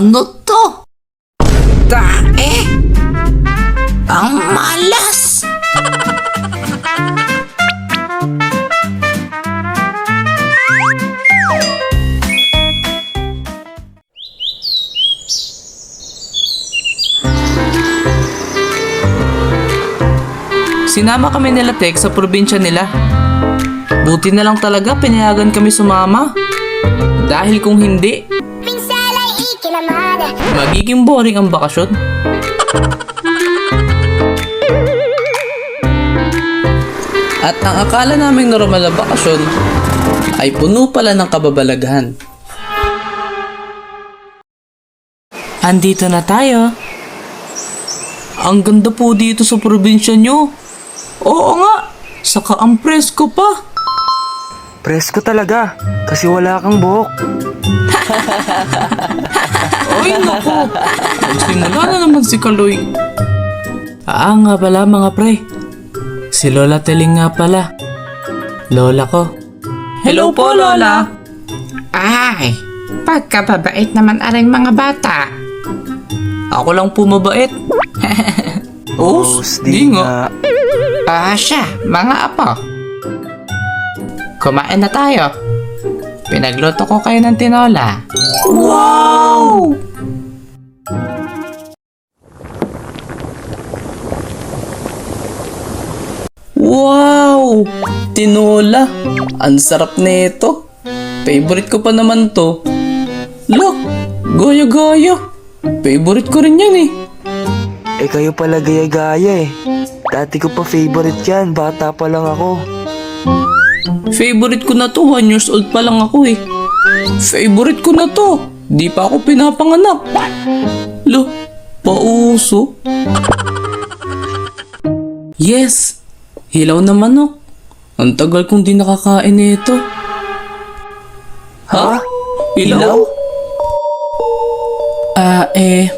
Ano to? Tae! Ang malas! Sinama kami nila Tex sa probinsya nila. Buti na lang talaga pinayagan kami sumama. Dahil kung hindi, magiging boring ang bakasyon. At ang akala naming normal na bakasyon ay puno pala ng kababalaghan. Andito na tayo. Ang ganda po dito sa probinsya nyo. Oo nga, saka ang presko pa. Presko talaga, kasi wala kang buhok. Ay, naku. Magsimula na naman si Kaloy. Ah, nga pala mga pre. Si Lola Teling nga pala. Lola ko. Hello po, Lola. Ay, pagkababait naman aring mga bata. Ako lang po mabait. Os, di nga. Ah, siya, mga apo. Kumain na tayo. Pinagluto ko kayo ng tinola. Wow! Wow! Tinola. Ang sarap nito. Favorite ko pa naman to. Lo, gaya-gaya. Favorite ko rin yan eh. Eh kayo pala gaya-gaya eh. Dati ko pa favorite yan, bata pa lang ako. Favorite ko na to, one years old pa lang ako eh. Favorite ko na to, di pa ako pinapanganak. Lo, pauso. Yes, hilaw na manok. Ang tagal kong di nakakain nito. Ha? Hilaw? Ah, eh.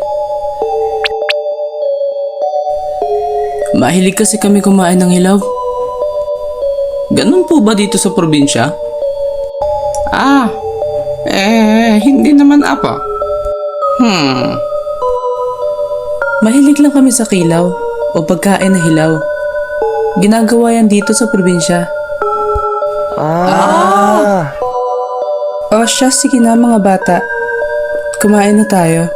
Mahilig kasi kami kumain ng hilaw. Ganun po ba dito sa probinsya? Ah, eh, hindi naman apo. Hmm, Mahilig lang kami sa kilaw o pagkain na hilaw. Ginagawa yan dito sa probinsya. Ah! O siya, sige na mga bata. Kumain na tayo.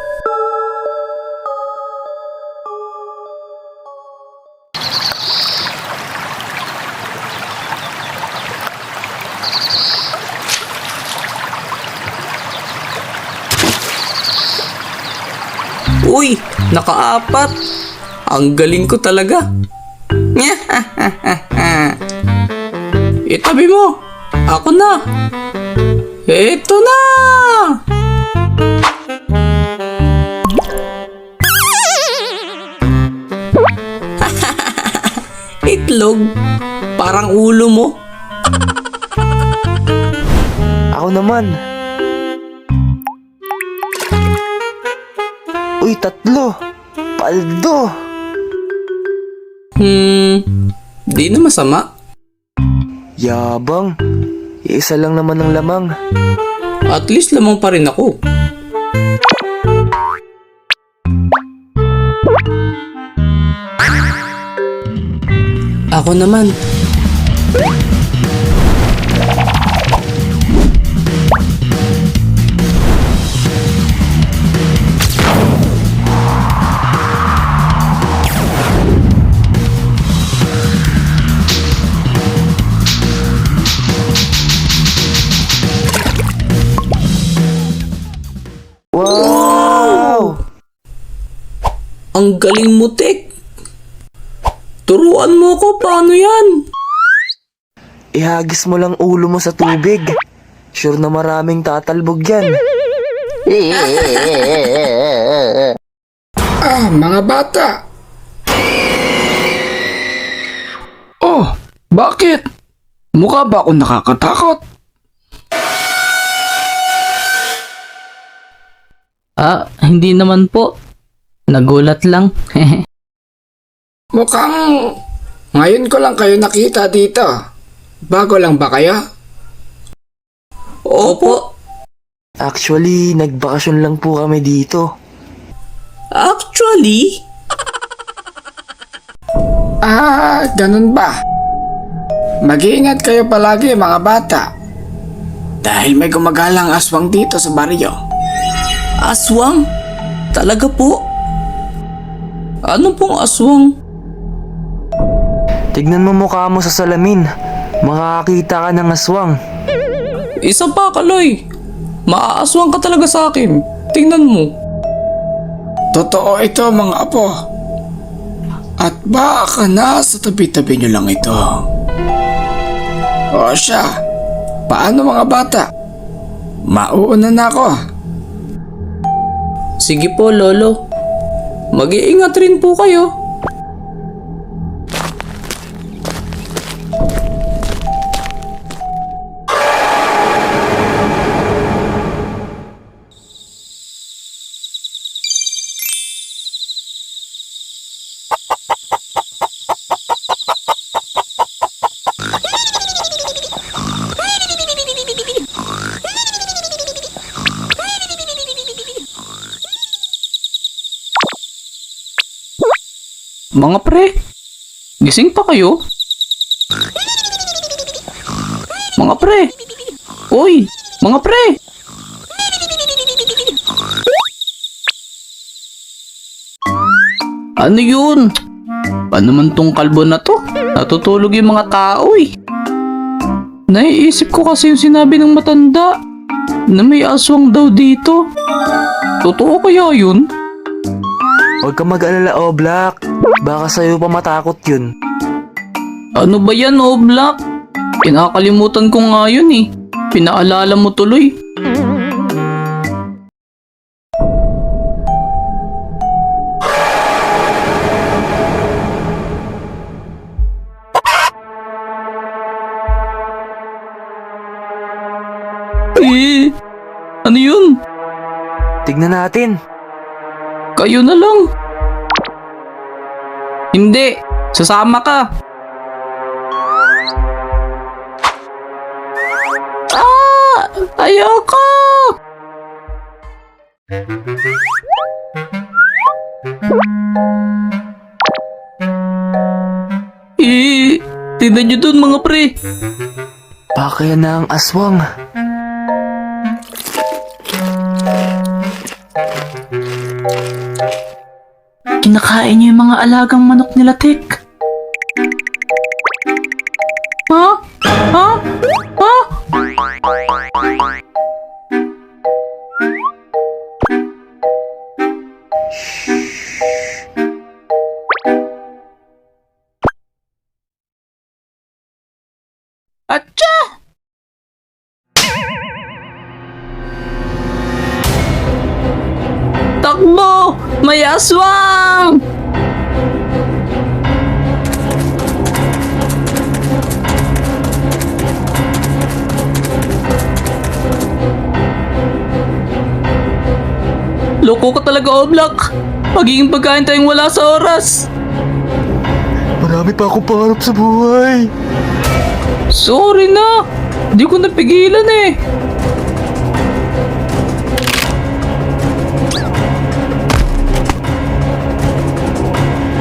Nakaapat. Ang galing ko talaga. Itabi mo. Ako na. Ito na. Itlog. Parang ulo mo. Ako naman. Uy, tatlo! Paldo! Hmm, di na masama. Yabang. Isa lang naman ang lamang. At least lamang pa rin ako. Ako naman. Ang galing mo, Tek. Turuan mo ko paano yan. Ihagis mo lang ulo mo sa tubig. Sure na maraming tatalbog yan. ah, mga bata. Oh, bakit? Mukha ba ako nakakatakot? Ah, hindi naman po. Nagulat lang. Mukhang ngayon ko lang kayo nakita dito. Bago lang ba kayo? Opo. Actually, nagbakasyon lang po kami dito. Actually, Ah, ganun ba? Mag-iingat kayo palagi mga bata. Dahil may gumagalang aswang dito sa baryo. aswang? Talaga po? Ano pong aswang? Tignan mo mukha mo sa salamin. Makakakita ka ng aswang. Isa pa, Kaloy. Maaaswang ka talaga sa akin. Tingnan mo. Totoo ito mga apo. At baka nasa tabi-tabi nyo lang ito. O siya, paano mga bata? Mauuna na ako. Sige po, Lolo. Mag-iingat rin po kayo. Mga pre, gising pa kayo? Mga pre! Uy! Mga pre! Ano yun? Ano man tong kalbo na to? Natutulog yung mga tao eh. Naiisip ko kasi yung sinabi ng matanda na may aswang daw dito. Totoo kaya yun? Huwag ka mag-alala, O Black. Baka sa'yo pa matakot yun. Ano ba yan, oh, Black? Kinakalimutan ko nga yun eh. Pinaalala mo tuloy. Eh, ano yun? Tignan natin. Kayo na lang. Hindi, sasama ka. Ah! Ayoko! Eh, tignan nyo dun mga pre. Baka na ang aswang. Kinakain niyo yung mga alagang manok nila, Tek. Ha? Ha? Ha? Atcha! Takbo! May aswang! Loko ka talaga, Oblak. Magiging pagkain tayong wala sa oras. Marami pa akong pangarap sa buhay. Sorry na. Di ko napigilan eh.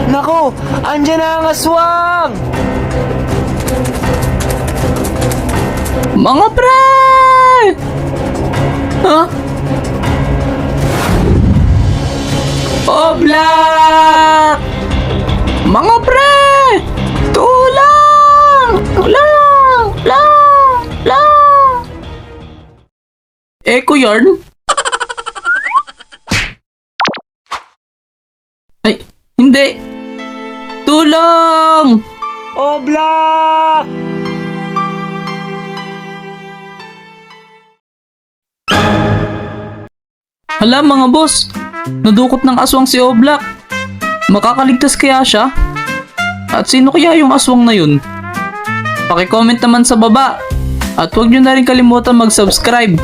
Nako, andyan na ang aswang! Mga pre! Ha? Oblak! Mga pre! Tulang! Tulang! Lang! Lang! Echo yarn? Ay, hindi! Tulong! O Black! Hala mga boss, nadukot ng aswang si Oblak. Makakaligtas kaya siya? At sino kaya yung aswang na yun? Pakicomment naman sa baba. At huwag nyo na rin kalimutan mag-subscribe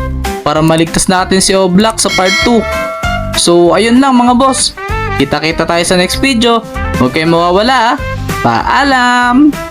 para maligtas natin si Oblak sa part 2. So ayun lang mga boss, Kita-kita tayo sa next video. Huwag kayong mawawala. Paalam!